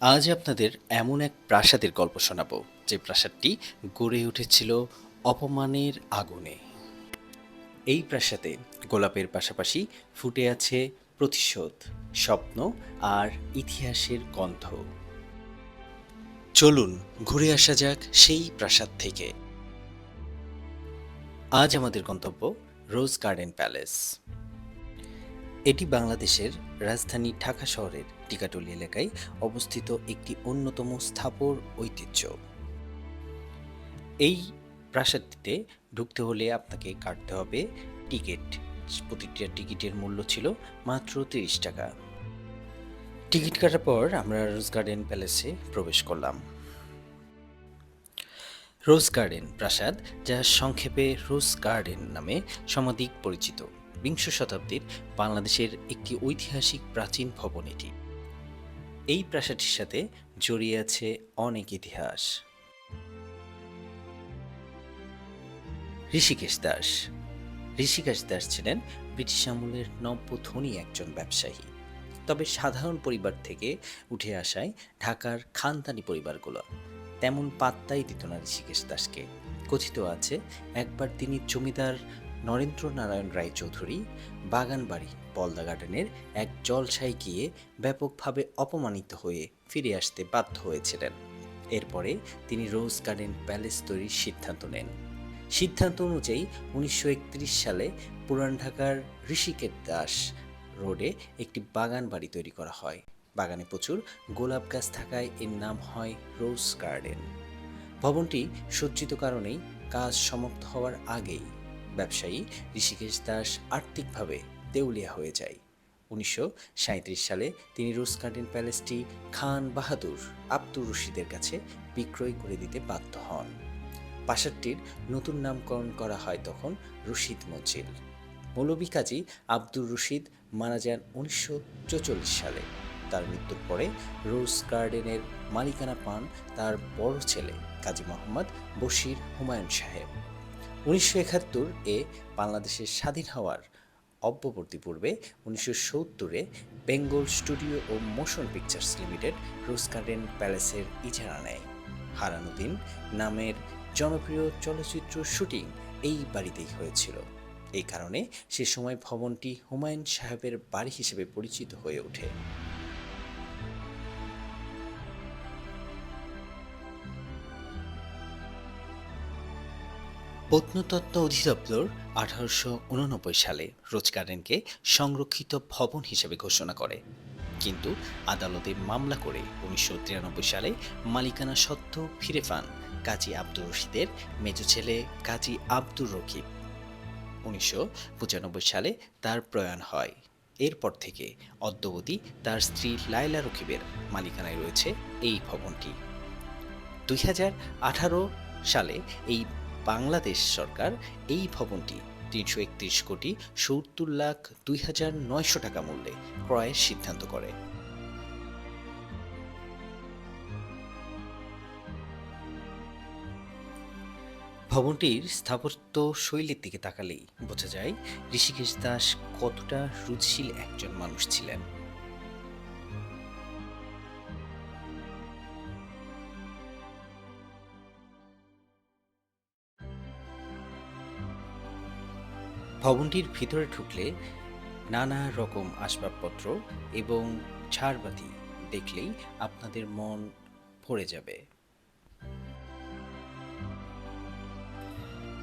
আজ আপনাদের এমন এক প্রাসাদের গল্প শোনাবো, যে প্রাসাদটি গড়ে উঠেছিল অপমানের আগুনে। এই প্রাসাদে গোলাপের পাশাপাশি ফুটে আছে প্রতিশোধ, স্বপ্ন আর ইতিহাসের গন্ধ। চলুন ঘুরে আসা যাক সেই প্রাসাদ থেকে। আজ আমাদের গন্তব্য রোজ গার্ডেন প্যালেস। এটি বাংলাদেশের রাজধানী ঢাকা শহরের টিকাটলি এলাকায় অবস্থিত একটি অন্যতম স্থাপর ঐতিহ্য। এই প্রাসাদটিতে ঢুকতে হলে আপনাকে কাটতে হবে টিকিট। প্রতিটা টিকিটের মূল্য ছিল মাত্র তিরিশ টাকা। টিকিট কাটার পর আমরা রোজ গার্ডেন প্যালেসে প্রবেশ করলাম। রোজ গার্ডেন প্রাসাদ, যা সংক্ষেপে রোজ গার্ডেন নামে সমাধিক পরিচিত। বিংশ শতাব্দীর বাংলাদেশের একটি ঐতিহাসিক প্রাচীন ভবন এটি। এই প্রাসাদটির সাথে জড়িয়ে আছে অনেক ইতিহাস। ঋষিকেশ দাস। ঋষিকেশ দাস ছিলেন ব্রিটিশ আমলের নব্য ধনী একজন ব্যবসায়ী। তবে সাধারণ পরিবার থেকে উঠে আসায় ঢাকার খানদানি পরিবারগুলো। তেমন পাত্তাই দিত না ঋষিকেশ দাসকে। কথিত আছে, একবার তিনি জমিদার নরেন্দ্র নারায়ণ রায় চৌধুরী বাগানবাড়ি পলদা গার্ডেনের এক জলসায় গিয়ে ব্যাপকভাবে অপমানিত হয়ে ফিরে আসতে বাধ্য হয়েছিলেন। এরপরে তিনি রোজ গার্ডেন প্যালেস তৈরির সিদ্ধান্ত নেন। সিদ্ধান্ত অনুযায়ী উনিশশো একত্রিশ সালে পুরান ঢাকার ঋষিকেশ দাস রোডে একটি বাগান বাড়ি তৈরি করা হয়। বাগানে প্রচুর গোলাপ গাছ থাকায় এর নাম হয় রোজ গার্ডেন। ভবনটি সজ্জিত কারণেই কাজ সমাপ্ত হওয়ার আগেই ব্যবসায়ী ঋষিকেশ দাস আর্থিকভাবে দেউলিয়া হয়ে যায়। উনিশশো সালে তিনি রোজ গার্ডেন প্যালেসটি খান বাহাদুর আব্দুর রশিদের কাছে বিক্রয় করে দিতে বাধ্য হন। প্রাসাদটির নতুন নামকরণ করা হয় তখন রশিদ মঞ্জিল মৌলভী কাজী আব্দুর রশিদ মারা যান উনিশশো সালে। তার মৃত্যুর পরে রোজ গার্ডেনের মালিকানা পান তার বড় ছেলে কাজী মোহাম্মদ বশির হুমায়ুন সাহেব। উনিশশো একাত্তর এ বাংলাদেশের স্বাধীন হওয়ার অব্যবর্তী পূর্বে উনিশশো সত্তরে বেঙ্গল স্টুডিও ও motion pictures limited rose garden প্যালেসের ইজারা নেয়। হারানো দিন নামের জনপ্রিয় চলচ্চিত্র শুটিং এই বাড়িতেই হয়েছিল। এই কারণে সে সময় ভবনটি হুমায়ুন সাহেবের বাড়ি হিসেবে পরিচিত হয়ে ওঠে। প্রত্নতত্ত্ব অধিদপ্তর আঠারোশো উননব্বই সালে রোজ গার্ডেনকে সংরক্ষিত ভবন হিসেবে ঘোষণা করে। কিন্তু আদালতে মামলা করে উনিশশো তিরানব্বই সালে মালিকানা সত্ত্ব ফিরে পান কাজী আব্দুর রশিদের মেজ ছেলে কাজী আব্দুর রকিব। উনিশশো পঁচানব্বই সালে তার প্রয়াণ হয়। এরপর থেকে অদ্যবধি তার স্ত্রী লায়লা রকিবের মালিকানায় রয়েছে এই ভবনটি। দুই হাজার আঠারো সালে এই বাংলাদেশ সরকার এই ভবনটি তিনশো একত্রিশ কোটি সত্তর লাখ দুই হাজার নয়শো টাকা মূল্যে ক্রয়ের সিদ্ধান্ত করে। ভবনটির স্থাপত্য শৈলীর দিকে তাকালেই বোঝা যায়, ঋষিকেশ দাস কতটা রুচিশীল একজন মানুষ ছিলেন। ভবনটির ভিতরে ঢুকলে নানা রকম আসবাবপত্র এবং ঝাড়বাতি দেখলেই আপনাদের মন ভরে যাবে।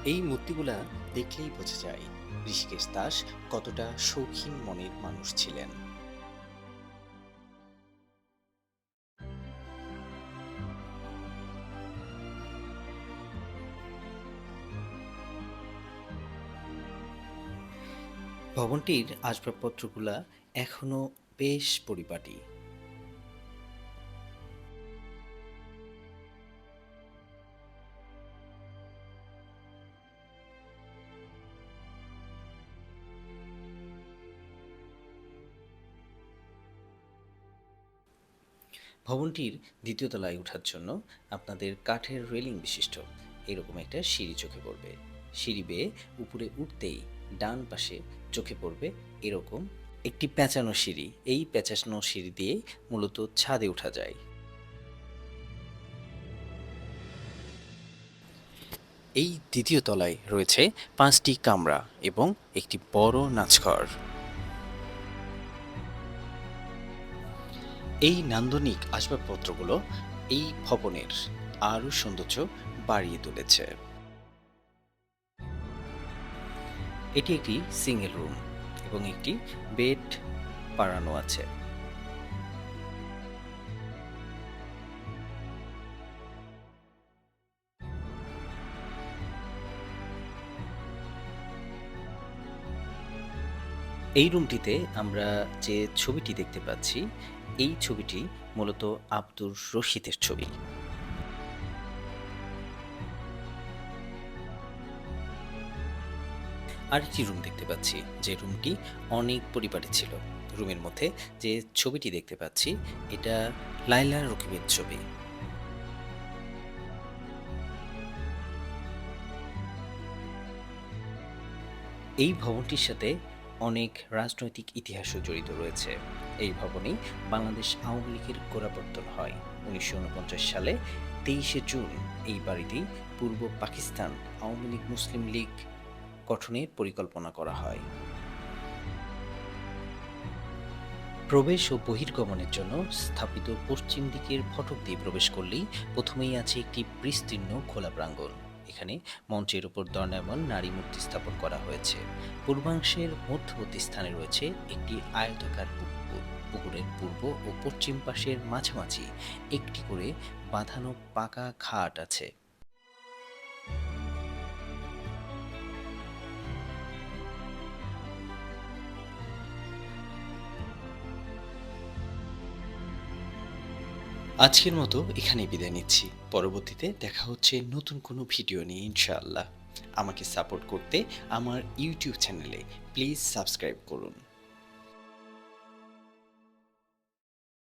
এই মূর্তিগুলা দেখলেই বোঝা যায় ঋষিকেশ দাস কতটা শৌখিন মনের মানুষ ছিলেন। ভবনটির আসবাবপত্রগুলা এখনও বেশ পরিপাটি। ভবনটির দ্বিতীয় তলায় ওঠার জন্য আপনাদের কাঠের রেলিং বিশিষ্ট। এরকম একটা সিঁড়ি চোখে পড়বে। সিঁড়ি বেয়ে উপরে উঠতেই ডান পাশে চোখে পড়বে এরকম একটি প্যাঁচানো সিঁড়ি। এই প্যাঁচানো সিঁড়ি দিয়ে মূলত ছাদে ওঠা যায়। এই দ্বিতীয় তলায় রয়েছে পাঁচটি কামরা এবং একটি বড় নাচঘর। এই নান্দনিক আসবাবপত্রগুলো এই ভবনের আরও সৌন্দর্য বাড়িয়ে তুলেছে। এটি একটি সিঙ্গেল রুম এবং একটি বেড বাড়ানো আছে। এই রুমটিতে আমরা যে ছবিটি দেখতে পাচ্ছি, এই ছবিটি মূলত আব্দুর রশিদের ছবি। আরেকটি রুম দেখতে পাচ্ছি, যে রুমটি অনেক পরিবারে ছিল। রুমের মধ্যে যে ছবিটি দেখতে পাচ্ছি, এটা লাইলা রকিবের ছবি। এই ভবনটির সাথে অনেক রাজনৈতিক ইতিহাসও জড়িত রয়েছে। এই ভবনেই বাংলাদেশ আওয়ামী লীগের গোড়াপত্তন হয়। উনিশশো উনপঞ্চাশ সালে তেইশে জুন এই বাড়িতেই পূর্ব পাকিস্তান আওয়ামী লীগ মুসলিম লীগ গঠনের পরিকল্পনা করা হয়। প্রবেশ ও বহির্গমনের জন্য স্থাপিত পশ্চিম দিকের ফটক দিয়ে প্রবেশ করলেই প্রথমেই আছে একটি বিস্তীর্ণ খোলা প্রাঙ্গণ। এখানে মঞ্চের উপর দণ্ডায়মান নারী মূর্তি স্থাপন করা হয়েছে। পূর্বাংশের মধ্যবর্তী স্থানে রয়েছে একটি আয়তাকার পুকুর পুকুরের পূর্ব ও পশ্চিম পাশের মাঝামাঝি একটি করে বাঁধানো পাকা ঘাট আছে। আজকের মতো এখানে বিদায় নিচ্ছি। পরবর্তীতে দেখা হচ্ছে নতুন কোনো ভিডিও নিয়ে, ইনশাআল্লাহ। আমাকে সাপোর্ট করতে আমার ইউটিউব চ্যানেলে প্লিজ সাবস্ক্রাইব করুন।